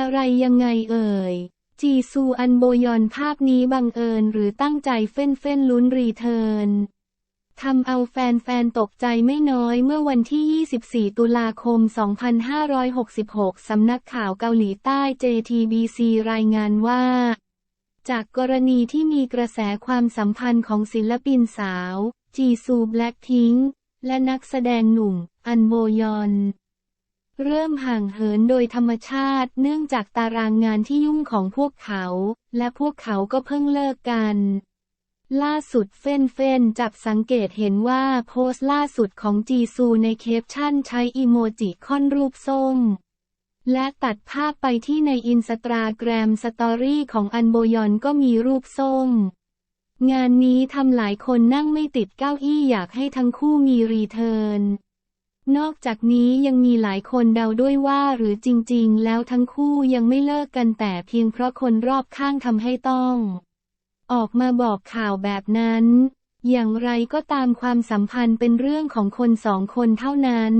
อะไรยังไงเอ่ย จีซูอันโบยอนภาพนี้บังเอิญหรือตั้งใจเฟ้นเฟ้นลุ้นรีเทิร์นทำเอาแฟนๆ ตกใจไม่น้อยเมื่อวันที่ 24 ตุลาคม 2566 สำนักข่าวเกาหลีใต้ JTBC รายงานว่า จากกรณีที่มีกระแสความสัมพันธ์ของศิลปินสาว จีซูแบล็คพิงและนักแสดงหนุ่ม อันโบยอน เริ่มห่างเหินโดยธรรมชาติ เนื่องจากตารางงานที่ยุ่งของพวกเขา และพวกเขาก็เพิ่งเลิกกัน ล่าสุดเฟนเฟนจับสังเกตเห็นว่าโพสต์ล่าสุดของจีซูในเคปชั่นใช้อีโมจิค่อนรูปส้ม และตัดภาพไปที่ในอินสตาแกรมสตอรี่ของอันโบยอนก็มีรูปส้ม งานนี้ทำหลายคนนั่งไม่ติดเก้าอี้อยากให้ทั้งคู่มีรีเทิร์น นอกจากนี้ยังมีหลายคนเดาด้วยว่าหรือจริงๆ แล้วทั้งคู่ยังไม่เลิกกันแต่เพียงเพราะคนรอบข้างทำให้ต้อง ออกมาบอกข่าวแบบนั้น อย่างไรก็ตามความสัมพันธ์เป็นเรื่องของคนสองคนเท่านั้น